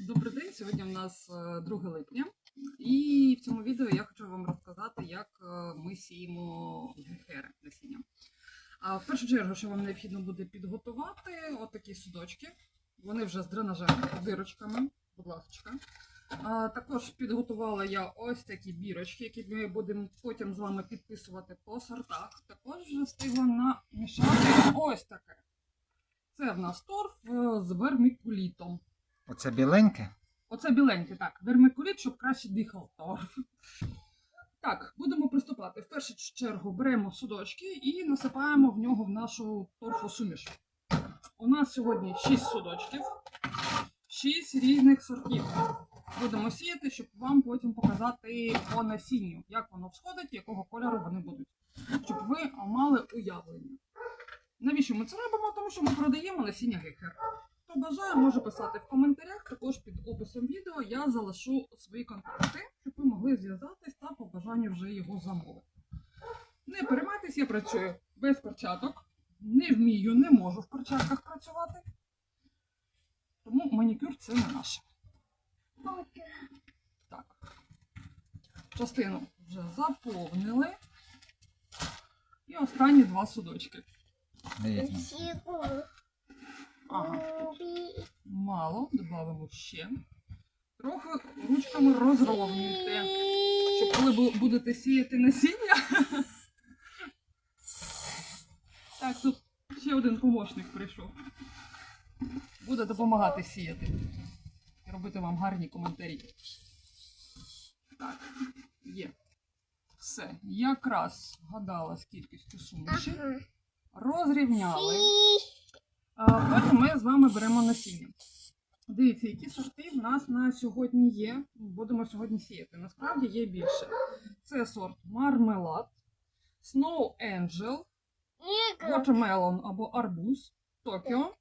Добрий день. Сьогодні в нас е, 2 липня. І в цьому відео я хочу вам розказати, як е, ми сіємо гехери насіння. А в першу чергу, що вам необхідно буде підготувати, отакі судочки. Вони вже з дренажем, з дирочками, будь ласка. А, також підготувала я ось такі бірочки, які ми будемо потім з вами підписувати по сортах. Також вже встигла намішати ось таке. Це в нас торф е, з вермікулітом. Оце біленьке? Оце біленький, так. Вермикуліт, щоб краще дихав торф. Так, будемо приступати. В першу чергу беремо судочки і насипаємо в нього в нашу торфосуміш. У нас сьогодні 6 судочків, 6 різних сортів. Будемо сіяти, щоб вам потім показати по насінню, як воно всходить, якого кольору вони будуть. Щоб ви мали уявлення. Навіщо ми це робимо? Тому що ми продаємо насіння гекер. Хто бажає, може писати в коментарях. Також під описом відео я залишу свої контакти, щоб ви могли зв'язатись та по бажанню вже його замовити. Не переймайтесь, я працюю без перчаток. Не вмію, не можу в перчатках працювати. Тому манікюр це не наше. Так. Частину вже заповнили. І останні два судочки. Дивіться. Ага. Мало, додамо ще. Трохи ручками розровнюйте. Щоб коли будете сіяти насіння. Так, тут ще один помощник прийшов. Буде допомагати сіяти. І робити вам гарні коментарі. Так, є. Все. Якраз вгадала з кількістю. Розрівняли. А потім ми з вами беремо насіння. Дивіться, які сорти в нас на сьогодні є. Будемо сьогодні сіяти. Насправді є більше. Це сорт мармелад, Snow Angel, Watermelon або арбуз, Токіо,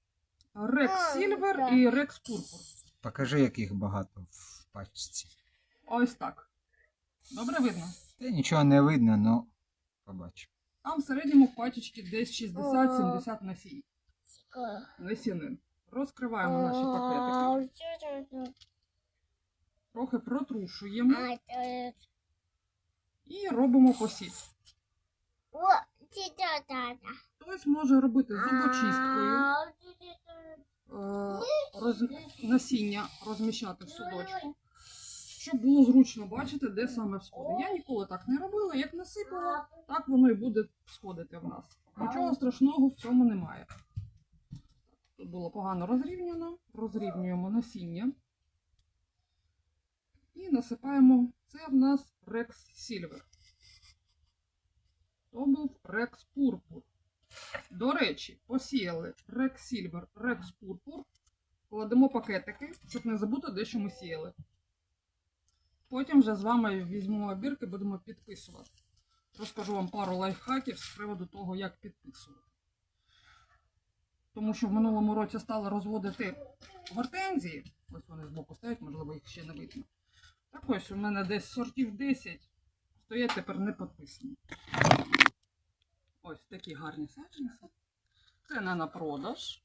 Rex Silver і Rex Purple. Покажи, яких багато в пачці. Ось так. Добре видно? Та нічого не видно, ну побачу. Там в середньому в пачечці десь 60-70 насінь. Насінин. Розкриваємо наші пакетики, трохи протрушуємо. І робимо посів. Хтось може робити зубочисткою, е, роз... насіння розміщати в судочку, щоб було зручно бачити, де саме всходить. Я ніколи так не робила. Як насипала, так воно і буде сходити в нас. Нічого страшного в цьому немає. Тут було погано розрівняно. Розрівнюємо насіння. І насипаємо. Це в нас Rex Silver. То був Rex Purpur. До речі, посіяли Rex Silver, Rex Purpur. Кладемо пакетики, щоб не забути, де що ми сіяли. Потім вже з вами візьмемо бірки, будемо підписувати. Розкажу вам пару лайфхаків з приводу того, як підписувати. Тому що в минулому році стали розводити гортензії. Ось вони збоку стоять, можливо, їх ще не видно. Так ось у мене десь сортів 10 стоять тепер не підписані. Ось такі гарні саджанці. Це не на продаж.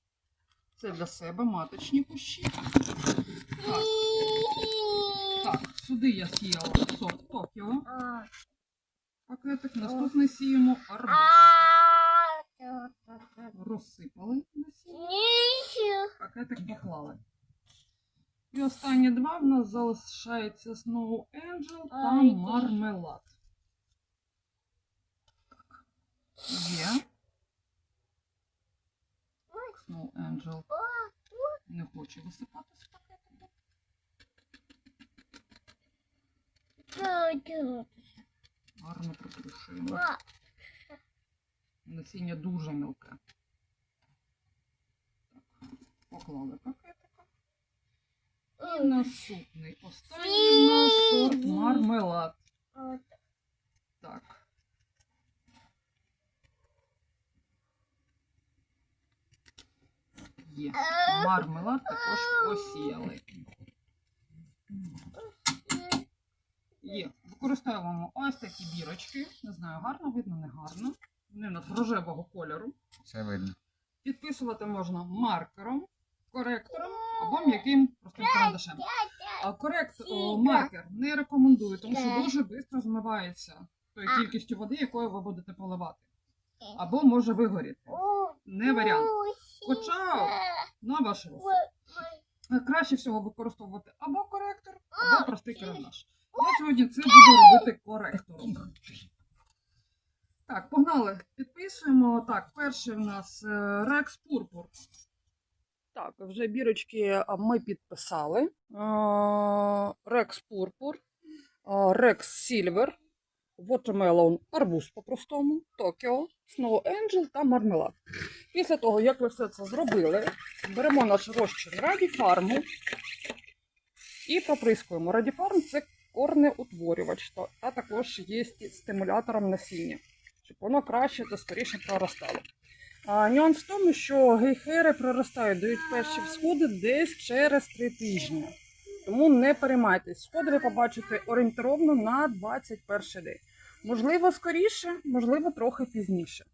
Це для себе маточні кущі. Так, так, сюди я сіяла сорт Токіо. Пакетик. Наступний сіємо арбуз. Розсипали насіння. Пакетик поклали. І останні два в нас залишається Snow Angel та мармелад. Так. Є. Snow Angel не хоче висипати з пакетика. Гарно притрушуємо. Насіння дуже мілке. Так, поклали пакетика. І наступний. Останній у нас сорт мармелад. Так. Є. Мармелад також посіяли. Є. Використовуємо ось такі бірочки. Не знаю, гарно видно, не гарно. Вони в нас рожевого кольору. Все видно. Підписувати можна маркером, коректором або м'яким простим карандашем. А корект о, маркер не рекомендую, тому що дуже швидко змивається тою кількістю води, якою ви будете поливати. Або може вигоріти. Не варіант. Хоча на ваш. Е, Краще всього використовувати або коректор, або простий карандаш. Я сьогодні це буду робити коректором. Так, погнали. Підписуємо. Так, перший в нас е, Rex Purpur. Так, вже бірочки ми підписали. Е, Rex Purpur, е, Rex Watermelon, арбуз по-простому, Tokyo, Snow Angel та мармелад. Після того, як ви все це зробили, беремо наш розчин радіфарму і проприскуємо. Радіфарм це корнеутворювач, та також є стимулятором насіння, щоб воно краще та скоріше проростало. А, нюанс в тому, що гейхери проростають, дають перші всходи десь через 3 тижні. Тому не переймайтесь. Сходи ви побачите орієнтировно на 21 день. Можливо, скоріше, можливо, трохи пізніше.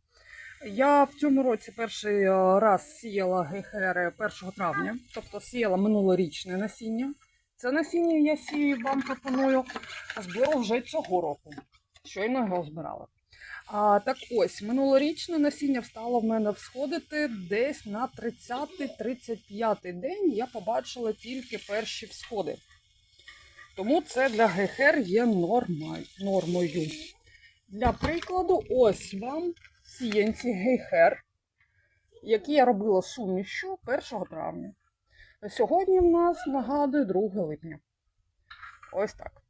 Я в цьому році перший раз сіяла гейхери 1 травня, тобто сіяла минулорічне насіння. Це насіння я сію вам пропоную зберу вже цього року. Щойно його збирала. А, так ось, минулорічне насіння встало в мене всходити десь на 30-35 день. Я побачила тільки перші всходи. Тому це для гехер є нормою. Для прикладу, ось вам сіянці гейхер, які я робила сумішю 1 травня. Сьогодні в нас нагадую 2 липня. Ось так.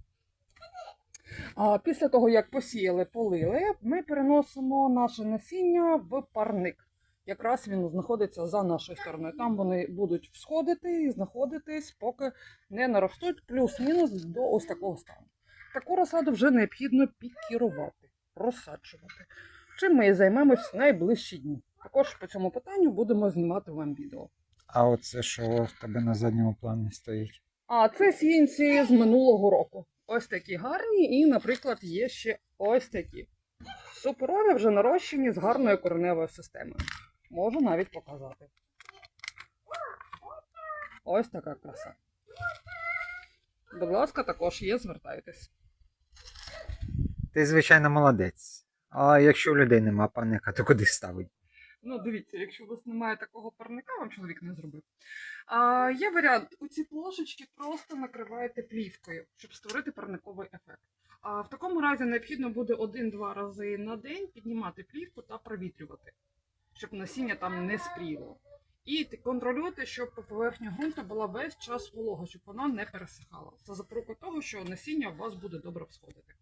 А після того, як посіяли, полили, ми переносимо наше насіння в парник. Якраз він знаходиться за нашою стороною. Там вони будуть всходити і знаходитись, поки не наростуть плюс-мінус до ось такого стану. Таку розсаду вже необхідно пікірувати, розсаджувати. Чим ми і займемось в найближчі дні. Також по цьому питанню будемо знімати вам відео. А оце що в тебе на задньому плані стоїть? А це сінці з минулого року. Ось такі гарні, і, наприклад, є ще ось такі. Суперові вже нарощені з гарною кореневою системою. Можу навіть показати. Ось така краса. Будь ласка, також є, звертайтесь. Ти, звичайно, молодець. А якщо у людей нема паника, то куди ставить? Ну, дивіться, якщо у вас немає такого парника, вам чоловік не зробив. А, є варіант, у ці плошечки просто накриваєте плівкою, щоб створити парниковий ефект. А в такому разі необхідно буде один-два рази на день піднімати плівку та провітрювати, щоб насіння там не спріло. І контролюйте, щоб поверхня ґрунту була весь час волога, щоб вона не пересихала. Це запорука того, що насіння у вас буде добре всходити.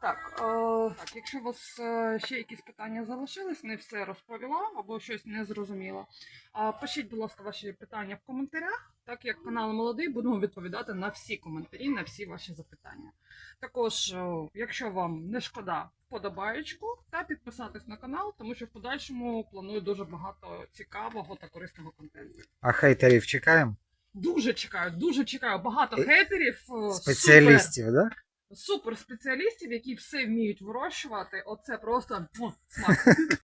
Так, е, так, якщо у вас е, ще якісь питання залишились, не все розповіла або щось не зрозуміла. А пишіть, будь ласка, ваші питання в коментарях. Так як канал молодий, будемо відповідати на всі коментарі, на всі ваші запитання. Також, е, якщо вам не шкода, вподобаєчку та підписатись на канал, тому що в подальшому планую дуже багато цікавого та корисного контенту. А хейтерів чекаємо? Дуже чекаю, дуже чекаю. Багато Е, хейтерів. Спеціалістів, так? Да? Супер спеціалістів, які все вміють вирощувати. Оце просто смак.